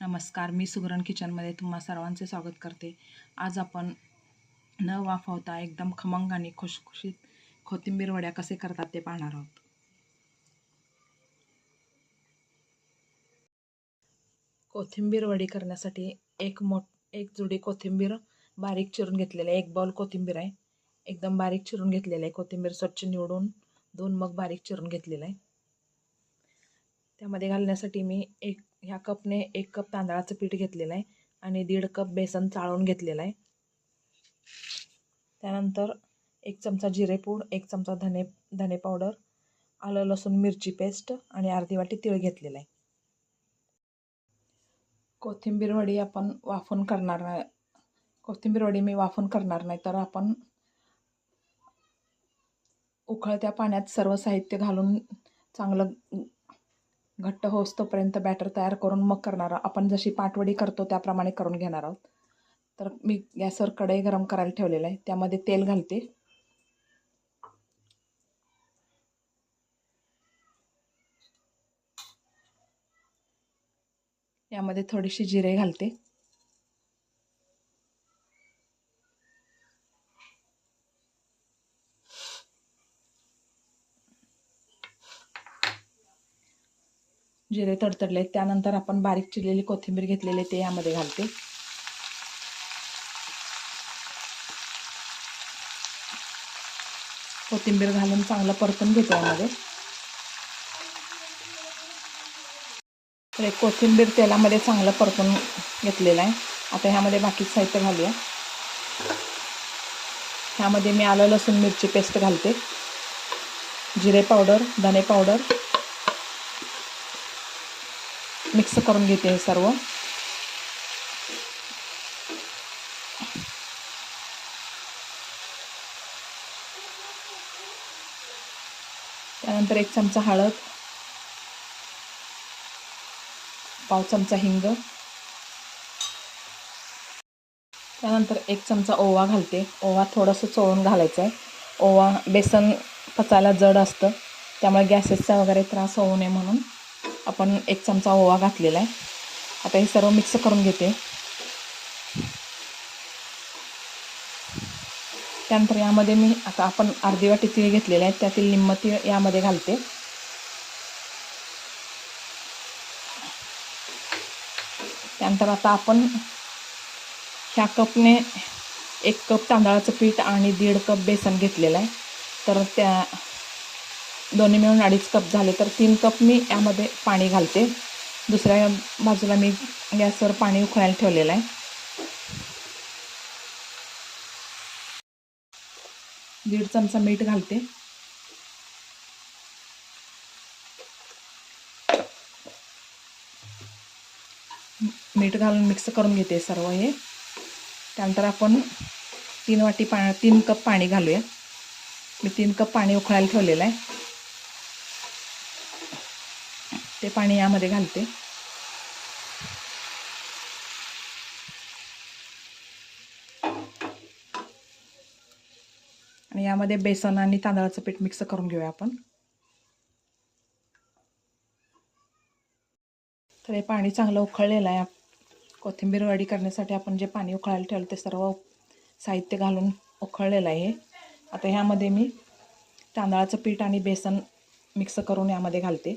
नमस्कार मी सुगरण किचनमध्ये तुम्हा सर्वांचे स्वागत करते. आज आपण न वाफवता एकदम खमंग आणि खुशखुशीत कोथिंबीर वड्या कसे करतात ते पाहणार आहोत. कोथिंबीर वडी करण्यासाठी एक मोठ एक जुडी कोथिंबीर बारीक चिरून घेतलेली आहे. एक बॉल कोथिंबीर आहे. एकदम बारीक चिरून घेतलेलं आहे. कोथिंबीर स्वच्छ निवडून दोन मग बारीक चिरून घेतलेलं आहे. त्यामध्ये घालण्यासाठी मी एक ह्या कपने एक कप तांदळाचं पीठ घेतलेलं आहे आणि दीड कप बेसन चाळून घेतलेलं आहे. त्यानंतर एक चमचा जिरेपूड एक चमचा धने धने पावडर आलं लसूण मिरची पेस्ट आणि अर्धी वाटी तीळ घेतलेलं आहे. कोथिंबीर वडी आपण वाफून करणार नाही. कोथिंबीर वडी मी वाफून करणार नाही तर आपण उकळत्या पाण्यात सर्व साहित्य घालून चांगलं घट्ट होसतोपर्यंत बॅटर तयार करून मग करणार. आहोत आपण जशी पाटवडी करतो त्याप्रमाणे करून घेणार आहोत. तर मी गॅसवर कढई गरम करायला ठेवलेलं आहे. त्यामध्ये तेल घालते. यामध्ये थोडीशी जिरे घालते. जिरे तडतडले त्यानंतर आपण बारीक चिरलेली कोथिंबीर घेतलेली ते यामध्ये घालते. कोथिंबीर घालून चांगलं परतून घेतो यामध्ये. तर एक कोथिंबीर तेलामध्ये चांगलं परतून घेतलेलं आहे. आता ह्यामध्ये बाकी साहित्य घालूया. ह्यामध्ये मी आलं लसूण मिरची पेस्ट घालते. जिरे पावडर धने पावडर मिक्स करून घेते हे सर्व. त्यानंतर एक चमचा हळद पाव चमचा हिंग. त्यानंतर एक चमचा ओवा घालते. ओवा थोडंसं चोळून घालायचं आहे ओवा बेसन पचायला जड असतं. त्यामुळे गॅसेसचा वगैरे त्रास होऊ नये म्हणून. आपण एक चमचा ओवा घातलेला आहे. आता हे सर्व मिक्स करून घेते. त्यानंतर यामध्ये मी आता आपण अर्धी वाटी तीळ घेतलेले आहेत त्यातील निम्म तीळ यामध्ये घालते. त्यानंतर आता आपण ह्या कपने एक कप तांदळाचं पीठ आणि दीड कप बेसन घेतलेलं आहे. तर त्या दोन्ही मिळून अडीच कप झाले तर तीन कप मी यामध्ये पाणी घालते. दुसऱ्या बाजूला मी गॅसवर पाणी उकळायला ठेवलेलं आहे. दीड चमचा मीठ घालते. मीठ घालून मिक्स करून घेते सर्व हे. त्यानंतर आपण तीन वाटी पा तीन कप पाणी घालूया. मी तीन कप पाणी उकळायला ठेवलेलं आहे. ते पाणी यामध्ये घालते. आणि यामध्ये बेसन आणि तांदळाचं पीठ मिक्स करून घेऊया आपण. तर हे पाणी चांगलं उकळलेलं आहे. कोथिंबीर वडी करण्यासाठी आपण जे पाणी उकळायला ठेवलं ते सर्व साहित्य घालून उकळलेलं आहे. आता ह्यामध्ये मी तांदळाचं पीठ आणि बेसन मिक्स करून यामध्ये घालते.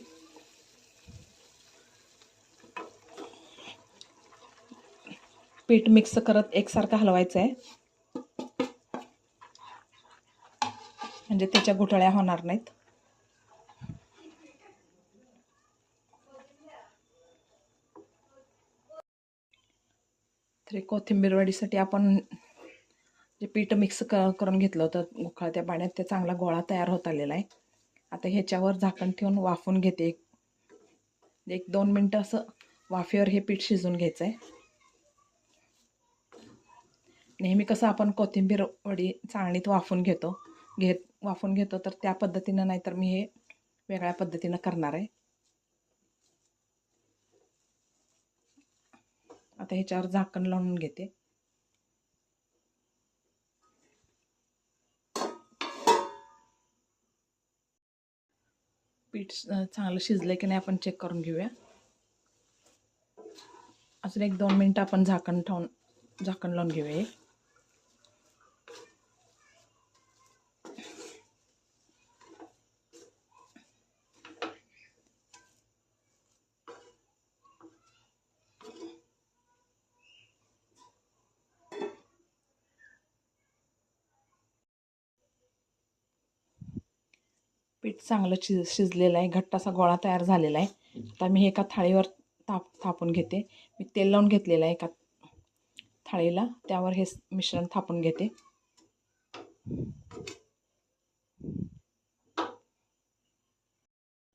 पीठ मिक्स करत एकसारखं हलवायचं आहे म्हणजे त्याच्या घोटाळ्या होणार नाहीत. तरी कोथिंबीर वडीसाठी आपण जे पीठ मिक्स कर करून घेतलं होतं उकळत्या पाण्यात ते चांगला गोळा तयार होत आलेला आहे. आता ह्याच्यावर झाकण ठेवून वाफून घेते. एक एक दोन मिनटं असं वाफेवर हे पीठ शिजून घ्यायचं आहे नेहमी कसं आपण कोथिंबीर वडी चाळणीत वाफून घेतो घेत वाफून घेतो तर त्या पद्धतीनं नाही तर मी हे वेगळ्या पद्धतीनं करणार आहे. आता ह्याच्यावर झाकण लावून घेते. पीठ चांगलं शिजलं की नाही आपण चेक करून घेऊया. अजून एक दोन मिनटं आपण झाकण ठेवून झाकण लावून घेऊया पीठ चांगलं शिज शिजलेलं आहे. घट्ट असा गोळा तयार झालेला आहे. आता मी हे एका थाळीवर ताप थापून घेते. मी तेल लावून घेतलेलं आहे एका थाळीला. त्यावर हे मिश्रण थापून घेते.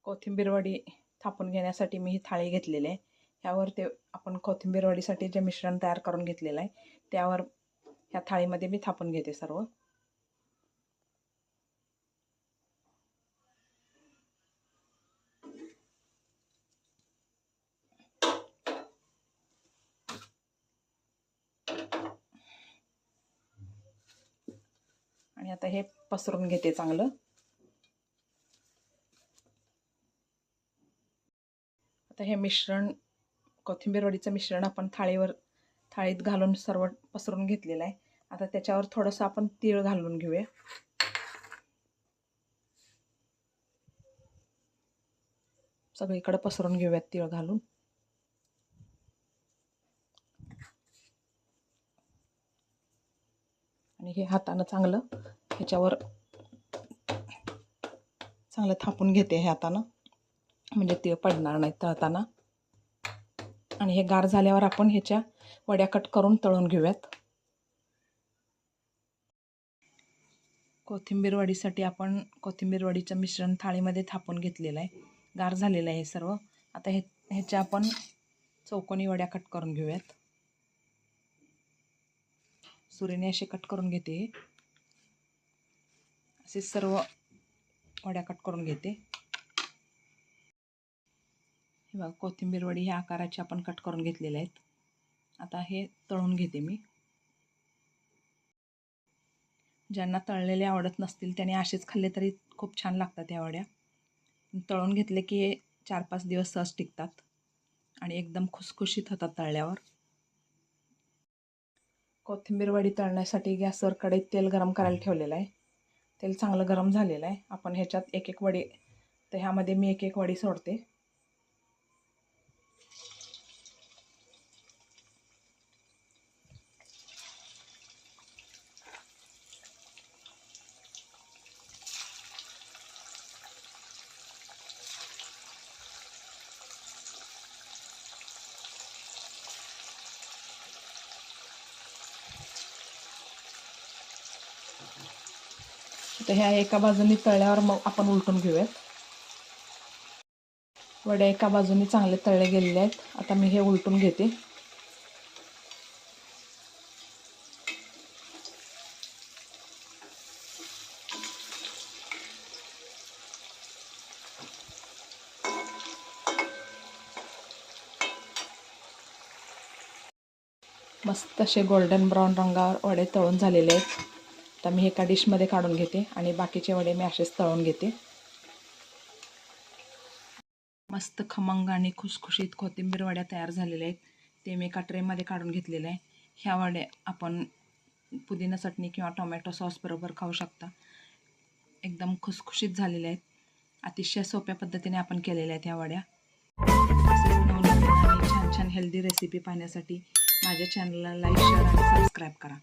कोथिंबीरवडी थापून घेण्यासाठी मी ही थाळी घेतलेली आहे. ह्यावर ते आपण कोथिंबीर वडीसाठी जे मिश्रण तयार करून घेतलेलं आहे त्यावर ह्या थाळीमध्ये मी थापून घेते सर्व. आणि आता हे पसरून घेते चांगलं. आता हे मिश्रण कोथिंबीर वडीचं मिश्रण आपण थाळीवर थाळीत घालून सर्व पसरून घेतलेलं आहे. आता त्याच्यावर थोडंसं आपण तीळ घालून घेऊया. सगळीकडे पसरून घेऊयात तीळ घालून. आणि हे हातानं चांगलं ह्याच्यावर चांगलं थापून घेते हे हातानं. म्हणजे तीळ पडणार नाही तळताना. आणि हे गार झाल्यावर आपण ह्याच्या वड्या कट करून तळून घेऊयात. कोथिंबीर वडीसाठी आपण कोथिंबीर वडीचं मिश्रण थाळीमध्ये थापून घेतलेलं आहे. गार झालेलं आहे हे सर्व. आता हे ह्याच्या आपण चौकोनी वड्या कट करून घेऊयात. सुरीने असे कट करून घेते. असे सर्व वड्या कट करून घेते. हे बघा कोथिंबीर वडी ह्या आकाराचे आपण कट करून घेतलेले आहेत. आता हे तळून घेते मी. ज्यांना तळलेले आवडत नसतील त्याने असेच खाल्ले तरी खूप छान लागतात ह्या वड्या. तळून घेतले की हे चार पाच दिवस सहज टिकतात आणि एकदम खुसखुशीत होतात तळल्यावर. कोथिंबीर वडी तळण्यासाठी गॅसवर कढईत तेल गरम करायला ठेवलेलं आहे. तेल चांगलं गरम झालेलं आहे. आपण ह्याच्यात एक एक वडी तर ह्यामध्ये मी एक एक वडी सोडते. तर ह्या एका बाजूनी तळल्यावर मग आपण उलटून घेऊयात. वड्या एका बाजूनी चांगले तळले गेलेले आहेत. आता मी हे उलटून घेते. मस्त असे गोल्डन ब्राऊन रंगावर वडे तळून झालेले आहेत. आता मी एका डिशमध्ये काढून घेते आणि बाकीचे वडे मी असेच तळून घेते. मस्त खमंग आणि खुसखुशीत कोथिंबीर वड्या तयार झालेल्या आहेत. ते मी एका ट्रेमध्ये काढून घेतलेले आहे ह्या वड्या आपण पुदिना चटणी किंवा टोमॅटो सॉस बरोबर खाऊ शकता. एकदम खुसखुशीत झालेल्या आहेत. अतिशय सोप्या पद्धतीने आपण केलेल्या आहेत ह्या वड्या. नवनवीन आणि छान छान हेल्दी रेसिपी पाहण्यासाठी माझ्या चॅनलला लाईक शेअर आणि सबस्क्राईब करा.